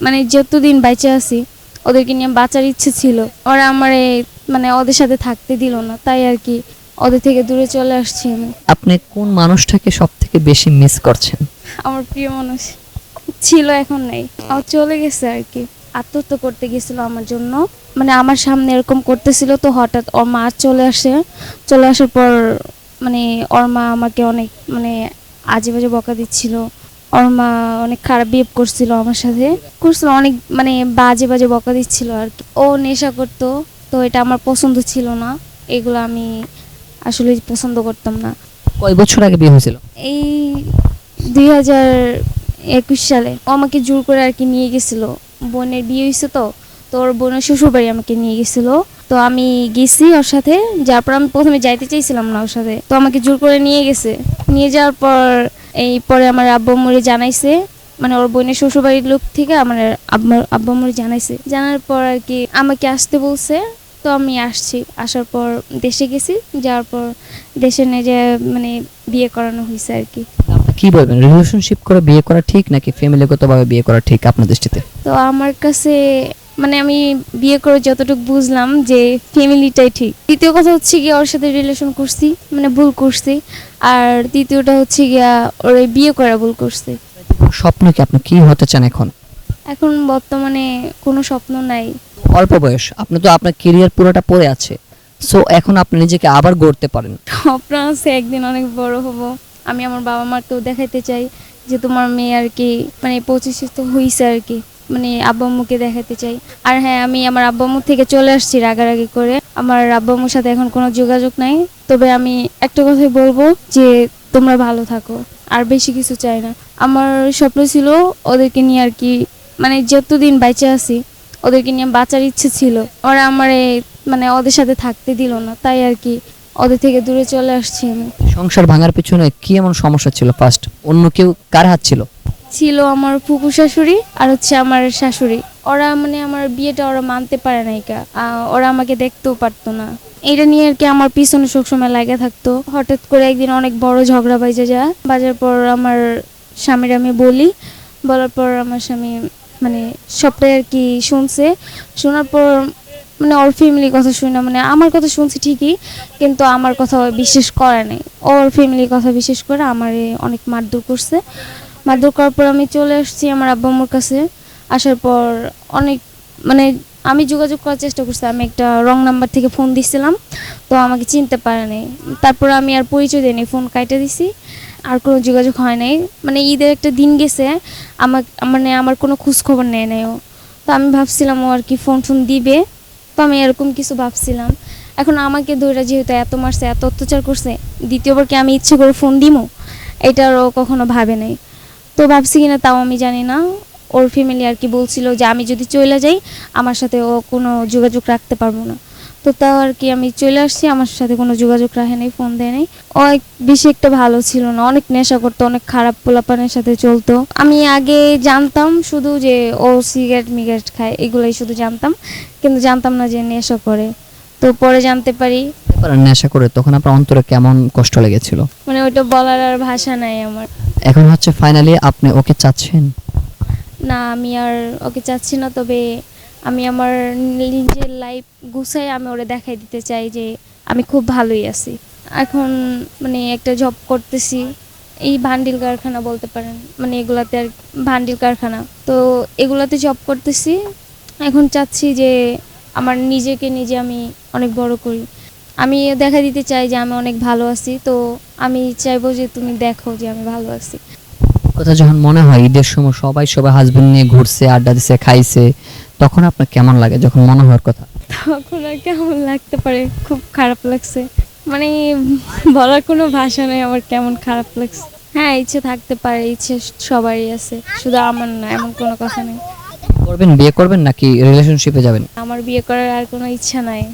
মানে যতদিন বাইচে আছি ওদেরকে নিয়ে বাঁচার ইচ্ছে ছিল। ওরা আমার মানে ওদের সাথে থাকতে দিল না তাই আর কি ওদের থেকে দূরে চলে আসছি আমি। আপনি কোন মানুষটাকে সব থেকে বেশি মিস করছেন? আমার প্রিয় মানুষ ছিল এখন নেই। আমার চলে গেছে আর কি। আত্মহত্যা করতে গেছিল আমার জন্য। মানে আমার সামনে এরকম করতেছিল তো হঠাৎ ওর মা চলে আসে। চলে আসার পর মানে ওর মা আমাকে অনেক মানে আজে বাজে বকা দিচ্ছিল। ওর মা অনেক খারাপ বিহেভ করছিল আমার সাথে। করছিল অনেক মানে বাজে বাজে বকা দিচ্ছিল আর কি। ও নেশা করতো তো এটা আমার পছন্দ ছিল না। এগুলো আমি আসলে পছন্দ করতাম না। কয় বছর আগে বিয়ে হয়েছিল? এই দুই হাজার একুশ সালে। ও আমাকে জোর করে আর কি নিয়ে গেছিল। বোনের বিয়ে হয়েছে তো তো ওর বোনের শ্বশুর বাড়ি আমাকে নিয়ে গেছিল। তো আমি গেছি ওর সাথে যার পর আমি প্রথমে যাইতে চাইছিলাম না ওর সাথে। তো আমাকে জোর করে নিয়ে গেছে। নিয়ে যাওয়ার পর এই পরে আমার আব্বু আম্মুরে জানাইছে মানে ওর বোনের শ্বশুর বাড়ির লোক থেকে আমার আব্বা আব্বু আম্মুরে জানাইছে। জানার পর আর কি আমাকে আসতে বলছে তো আমি আসছি। আসার পর দেশে গেছি যাওয়ার পর দেশে নিয়ে যে মানে বিয়ে করানো হয়েছে আর কি। কি বলবেন? রিলেশনশিপ করে বিয়ে করা ঠিক নাকি ফ্যামিলিগতভাবে বিয়ে করা ঠিক আপনার দৃষ্টিতে? তো আমার কাছে মানে আমি বিয়ে করে যতটুকু বুঝলাম যে ফ্যামিলিটাই ঠিক। দ্বিতীয় কথা হচ্ছে গিয়ে ওর সাথে রিলেশন করছি মানে ভুল করছি। আর তৃতীয়টা হচ্ছে গিয়া ওর বিয়ে করা ভুল করছি। স্বপ্ন কি আপনি কি হতে চান এখন? এখন বর্তমানে কোনো স্বপ্ন নাই। অল্প বয়স আপনি তো আপনার কেরিয়ার পুরোটা পড়ে আছে। সো এখন আপনি নিজেকে আবার গড়তে পারেন। স্বপ্ন আছে একদিন অনেক বড় হব। আমি আমার বাবা মাকেও দেখাতে চাই যে তোমার মেয়ে আর কি মানে পঁচিশে তো হয়েছে আর কি। মানে আব্বা আম্মুকে দেখাতে চাই। আর হ্যাঁ আমি আমার আব্বা থেকে চলে আসছি রাগারাগি করে। আমার আব্বা আম্মুর সাথে এখন কোনো যোগাযোগ নাই। তবে আমি একটা কথাই বলব যে, তোমরা ভালো থাকো। আর বেশি কিছু চাই না। আমার স্বপ্ন ছিল ওদেরকে নিয়ে আর কি মানে যতদিন বাইচে আছি, ওদেরকে নিয়ে বাঁচার ইচ্ছে ছিল। ওরা আমার এই মানে ওদের সাথে থাকতে দিল না। তাই আর কি ওদের থেকে দূরে চলে আসছি আমি। সংসার ভাঙার পিছনে কি এমন সমস্যা ছিল? ফার্স্ট অন্য কেউ কার হাত ছিল? ছিল আমার ফুপু শাশুড়ি আর হচ্ছে আমার শাশুড়ি। ওরা মানে আমার বিয়েটা ওরা মানতে পারে নাই কা। ওরা আমাকে দেখতেও পারতো না। এটা নিয়ে আর কি আমার পিছনে সবসময় লাগে থাকতো। হঠাৎ করে একদিন অনেক বড় ঝগড়া বাজে যায় বাজার পর আমার স্বামীর আমি বলি। বলার পর আমার স্বামী মানে সবটাই আর কি শুনছে। শোনার পর মানে ওর ফ্যামিলির কথা শুনে মানে আমার কথা শুনছে ঠিকই, কিন্তু আমার কথা বিশ্বাস করে নাই। ওর ফ্যামিলির কথা বিশ্বাস করে আমারে অনেক মারধর করছে। মারধর করার পর আমি চলে আসছি আমার আব্বা কাছে। আসার পর অনেক মানে আমি যোগাযোগ করার চেষ্টা করছি, আমি একটা রং নাম্বার থেকে ফোন দিছিলাম, তো আমাকে চিনতে পারে নাই। তারপর আমি আর পরিচয় দিইনি ফোন কাইটে দিছি, আর কোনো যোগাযোগ হয় নাই। মানে ঈদের একটা দিন গেছে আমার মানে আমার কোনো খোঁজ খবর নেয় নাই ও। তো আমি ভাবছিলাম ও আর কি ফোন ফোন দিবে, তো আমি এরকম কিছু ভাবছিলাম। এখন আমাকে ধরে যেহেতু এত মারছে, এত অত্যাচার করছে, দ্বিতীয়বার কি আমি ইচ্ছে করে ফোন দিমো? এটার ও কখনো ভাবে নাই। তো ভাবছি কিনা তাও আমি জানি না। ওর ফ্যামিলি আর কি বলছিল যে আমি যদি চলে যাই আমার সাথে ও কোনো যোগাযোগ রাখতে পারব না। তো তাও আর কি আমি চলে আসছি আমার সাথে কোনো যোগাযোগ রাখে নাই ফোন দেয় নাই। এক বেশি একটা ভালো ছিল না অনেক নেশা করতো অনেক খারাপ পোলাপানের সাথে চলতো। আমি আগে জানতাম শুধু যে ও সিগারেট মিগারেট খায় এগুলোই শুধু জানতাম। কিন্তু জানতাম না যে নেশা করে। তো পরে জানতে পারি। নেশা করে তখন আপনার অন্তরে কেমন কষ্ট লেগেছিল? মানে ওইটা বলার আর ভাষা নাই আমার। এখন হচ্ছে ফাইনালি আপনি ওকে চাচ্ছেন? না, আমি আর ওকে চাচ্ছি না, তবে আমি আমার নিজের লাইফ গুছাই আমি ওরে দেখাই দিতে চাই যে আমি খুব ভালোই আছি। এখন মানে একটা জব করতেছি, এই ভান্ডিল কারখানা বলতে পারেন মানে এগুলাতে আর ভান্ডিল কারখানা। তো এগুলাতে জব করতেছি, এখন চাচ্ছি যে আমার নিজেকে নিজে আমি অনেক বড় করি। আমি দেখা দিতে চাই যে আমি অনেক ভালো আছি তো আমি চাইব যে তুমি দেখো যে আমি ভালো আছি। কথা যখন মনে হয় ঈদের সময় সবাই সবাই হাজবেন্ড নিয়ে ঘুরছে আড্ডা দিছে খাইছে তখন আপনার কেমন লাগে যখন মনে হওয়ার কথা? তখন আর কেমন লাগতে পারে? খুব খারাপ লাগছে। মানে বলার কোনো ভাষা নেই আমার কেমন খারাপ লাগছে। হ্যাঁ ইচ্ছে থাকতে পারে ইচ্ছে সবারই আছে শুধু আমার না এমন কোনো কথা নেই। করবেন বিয়ে করবেন নাকি রিলেশনশিপে যাবেন? আমার বিয়ে করার আর কোনো ইচ্ছা নাই।